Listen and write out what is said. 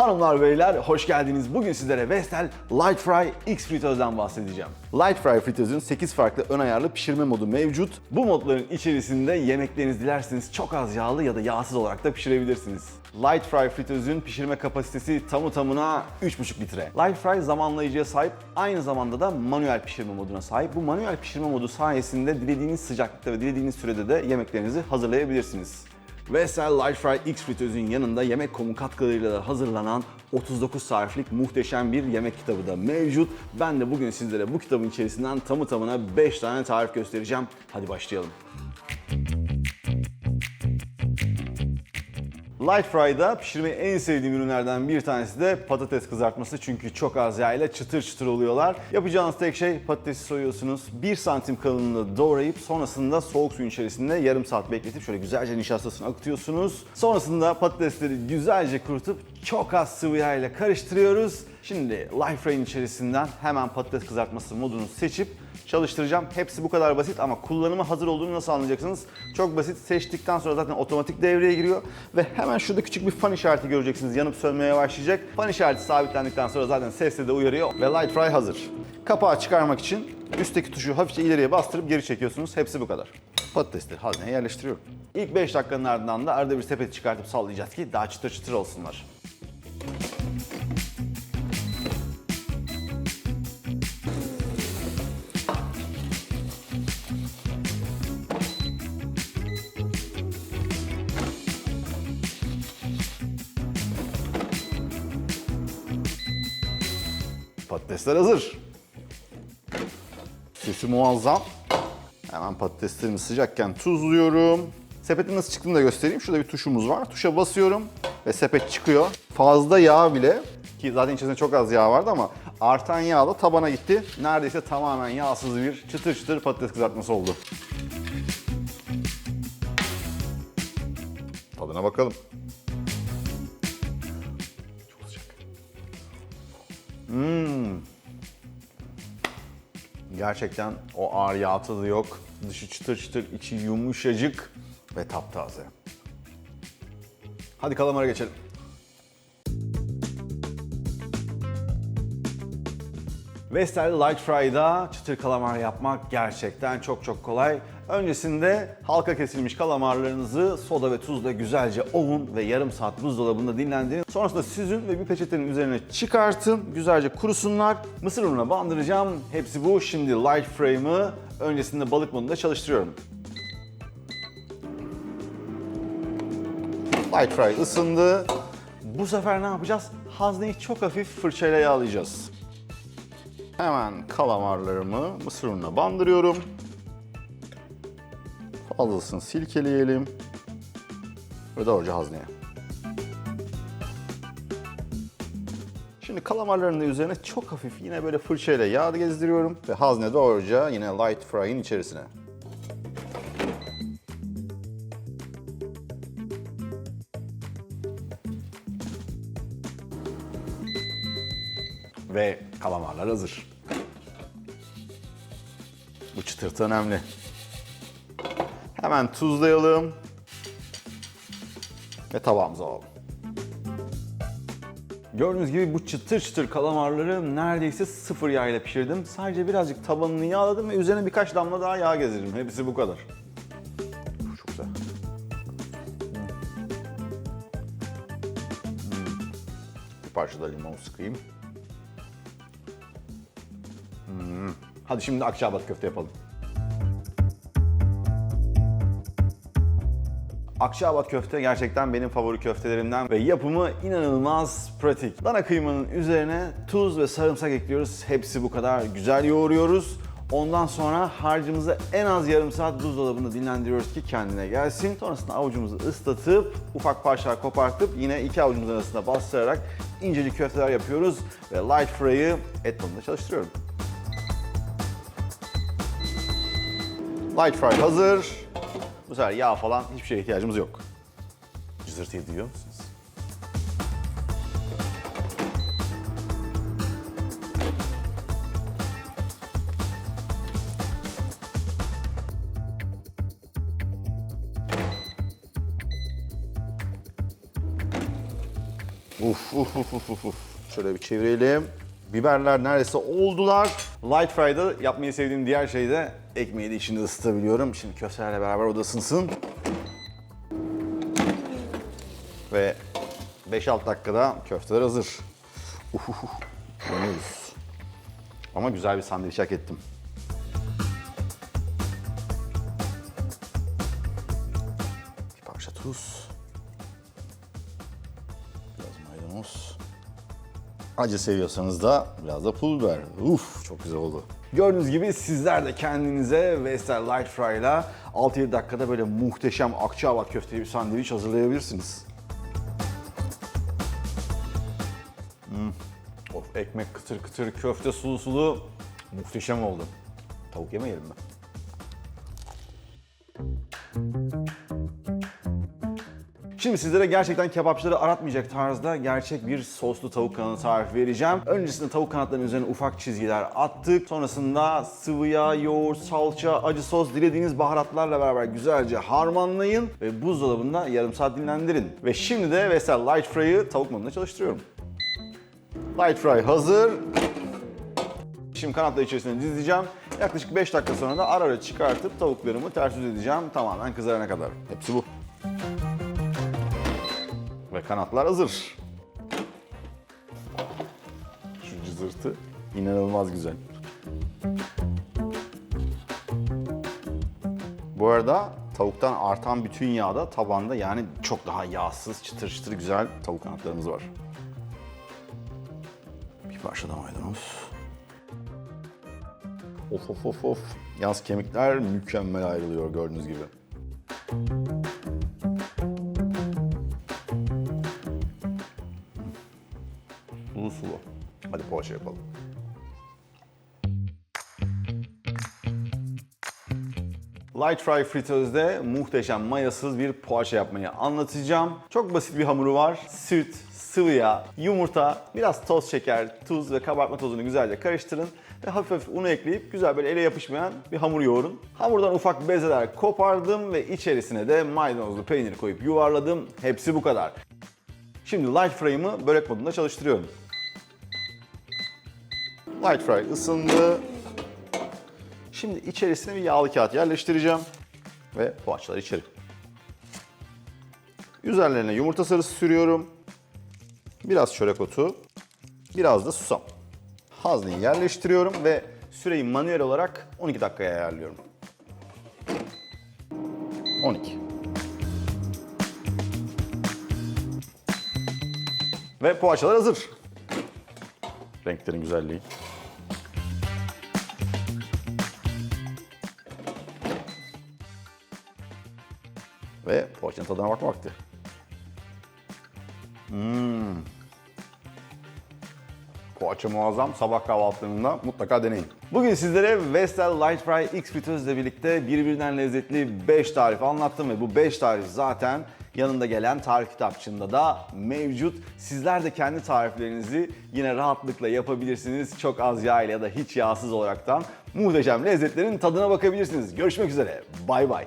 Hanımlar beyler hoş geldiniz. Bugün sizlere Vestel Light Fry X fritözden bahsedeceğim. Light Fry fritözün 8 farklı ön ayarlı pişirme modu mevcut. Bu modların içerisinde yemeklerinizi dilerseniz çok az yağlı ya da yağsız olarak da pişirebilirsiniz. Light Fry fritözün pişirme kapasitesi tamı tamına 3,5 litre. Light Fry zamanlayıcıya sahip, aynı zamanda da manuel pişirme moduna sahip. Bu manuel pişirme modu sayesinde dilediğiniz sıcaklıkta ve dilediğiniz sürede de yemeklerinizi hazırlayabilirsiniz. Vestel Fry X fritözün yanında yemek komu katkılarıyla hazırlanan 39 sayfalık muhteşem bir yemek kitabı da mevcut. Ben de bugün sizlere bu kitabın içerisinden tamı tamına 5 tane tarif göstereceğim. Hadi başlayalım. Light Fry'da pişirmeyi en sevdiğim ürünlerden bir tanesi de patates kızartması. Çünkü çok az yağ ile çıtır çıtır oluyorlar. Yapacağınız tek şey patatesi soyuyorsunuz. 1 santim kalınlığında doğrayıp sonrasında soğuk suyun içerisinde yarım saat bekletip şöyle güzelce nişastasını akıtıyorsunuz. Sonrasında patatesleri güzelce kurutup çok az sıvı yağ ile karıştırıyoruz. Şimdi Light Fry'in içerisinden hemen patates kızartması modunu seçip çalıştıracağım. Hepsi bu kadar basit ama kullanıma hazır olduğunu nasıl anlayacaksınız? Çok basit. Seçtikten sonra zaten otomatik devreye giriyor ve hemen şurada küçük bir fan işareti göreceksiniz. Yanıp sönmeye başlayacak. Fan işareti sabitlendikten sonra zaten sesle de uyarıyor ve Light Fry hazır. Kapağı çıkarmak için üstteki tuşu hafifçe ileriye bastırıp geri çekiyorsunuz. Hepsi bu kadar. Patatesleri hazneye yerleştiriyorum. İlk 5 dakikanın ardından da arada bir sepeti çıkartıp sallayacağız ki daha çıtır çıtır olsunlar. Patatesler hazır. Süsü muazzam. Hemen patateslerimi sıcakken tuzluyorum. Sepetin nasıl çıktığını da göstereyim. Şurada bir tuşumuz var. Tuşa basıyorum ve sepet çıkıyor. Fazla yağ bile ki zaten içerisinde çok az yağ vardı ama artan yağ da tabana gitti. Neredeyse tamamen yağsız bir çıtır çıtır patates kızartması oldu. Tadına bakalım. Hmm. Gerçekten o ağır yağ tadı yok. Dışı çıtır çıtır, içi yumuşacık ve taptaze. Hadi kalamara geçelim. Vestel Light Fry'da çıtır kalamar yapmak gerçekten çok çok kolay. Öncesinde halka kesilmiş kalamarlarınızı soda ve tuzla güzelce ovun ve yarım saat buzdolabında dinlendirin. Sonrasında süzün ve bir peçetenin üzerine çıkartın. Güzelce kurusunlar. Mısır ununa bandıracağım. Hepsi bu. Şimdi Light Fry'ımı öncesinde balık modunda çalıştırıyorum. Light Fry ısındı. Bu sefer ne yapacağız? Hazneyi çok hafif fırçayla yağlayacağız. Hemen kalamarlarımı mısır ununa bandırıyorum. Fazlasını silkeleyelim. Ve doğruca hazneye. Şimdi kalamarların da üzerine çok hafif yine böyle fırçayla yağ gezdiriyorum. Ve hazne doğruca yine light fry'in içerisine. Ve kalamarlar hazır. Bu çıtırtı önemli. Hemen tuzlayalım. Ve tabağımıza alalım. Gördüğünüz gibi bu çıtır çıtır kalamarları neredeyse sıfır yağ ile pişirdim. Sadece birazcık tabanını yağladım ve üzerine birkaç damla daha yağ gezdirdim. Hepsi bu kadar. Çok güzel. Hmm. Bir parça da limon sıkayım. Hmm. Hadi şimdi akçaabat köfte yapalım. Akçaabat köfte gerçekten benim favori köftelerimden ve yapımı inanılmaz pratik. Dana kıymanın üzerine tuz ve sarımsak ekliyoruz. Hepsi bu kadar güzel yoğuruyoruz. Ondan sonra harcımızı en az yarım saat buzdolabında dinlendiriyoruz ki kendine gelsin. Sonrasında avucumuzu ıslatıp ufak parçalar kopartıp yine iki avucumuzun arasında bastırarak incecik köfteler yapıyoruz ve light fry'ı et modunda çalıştırıyorum. Light fry hazır. Bu sefer yağ falan hiçbir şeye ihtiyacımız yok. Cızırtıyı duyuyor musunuz? Uf, uf, uf, uf, uf. Şöyle bir çevirelim. Biberler neredeyse oldular. Light fry'da yapmayı sevdiğim diğer şey de ekmeği de içinde ısıtabiliyorum. Şimdi köftelerle beraber o da ısınsın. Ve 5-6 dakikada köfteler hazır. Uf. Yanıyoruz. Ama güzel bir sandviç hak ettim. Bir parça tuz. Biraz maydanoz. Acı seviyorsanız da biraz da pul biber. Uf çok güzel oldu. Gördüğünüz gibi sizler de kendinize Vestel Light Fry ile 6-7 dakikada böyle muhteşem Akçaabat köfteli bir sandviç hazırlayabilirsiniz. Hmm. Of ekmek kıtır kıtır, köfte sulu sulu. Muhteşem oldu. Tavuk yemeyelim mi? Şimdi sizlere gerçekten kebapçıları aratmayacak tarzda gerçek bir soslu tavuk kanadı tarifi vereceğim. Öncesinde tavuk kanatlarının üzerine ufak çizgiler attık. Sonrasında sıvı yağ, yoğurt, salça, acı sos dilediğiniz baharatlarla beraber güzelce harmanlayın ve buzdolabında yarım saat dinlendirin. Ve şimdi de Vestel Light Fry'ı tavuk modunda çalıştırıyorum. Light Fry hazır. Şimdi kanatları içerisine dizeceğim. Yaklaşık 5 dakika sonra da ara ara çıkartıp tavuklarımı ters yüz edeceğim tamamen kızarana kadar. Hepsi bu. Ve kanatlar hazır. Şu cızırtı inanılmaz güzel. Bu arada tavuktan artan bütün yağ da tabanda yani çok daha yağsız, çıtır çıtır güzel tavuk kanatlarımız var. Bir parça da maydanoz. Of of of of. Yalnız kemikler mükemmel ayrılıyor gördüğünüz gibi. Poğaça yapalım. Light Fry fritözde muhteşem mayasız bir poğaça yapmayı anlatacağım. Çok basit bir hamuru var. Süt, sıvı yağ, yumurta, biraz toz şeker, tuz ve kabartma tozunu güzelce karıştırın ve hafif hafif unu ekleyip güzel böyle ele yapışmayan bir hamur yoğurun. Hamurdan ufak bezeler kopardım ve içerisine de maydanozlu peynir koyup yuvarladım. Hepsi bu kadar. Şimdi light fry'ımı börek modunda çalıştırıyorum. Light fry ısındı. Şimdi içerisine bir yağlı kağıt yerleştireceğim ve poğaçaları içeri. Üzerlerine yumurta sarısı sürüyorum. Biraz çörek otu, biraz da susam. Hazneyi yerleştiriyorum ve süreyi manuel olarak 12 dakikaya ayarlıyorum. 12. Ve poğaçalar hazır. Renklerin güzelliği. Ve poğaçanın tadına bakma vakti. Hmm. Poğaça muazzam. Sabah kahvaltılarında mutlaka deneyin. Bugün sizlere Vestel Light Fry X Fritöz ile birlikte birbirinden lezzetli 5 tarif anlattım ve bu 5 tarif zaten yanında gelen tarif kitapçığında da mevcut. Sizler de kendi tariflerinizi yine rahatlıkla yapabilirsiniz. Çok az yağ ile ya da hiç yağsız olaraktan muhteşem lezzetlerin tadına bakabilirsiniz. Görüşmek üzere. Bay bay.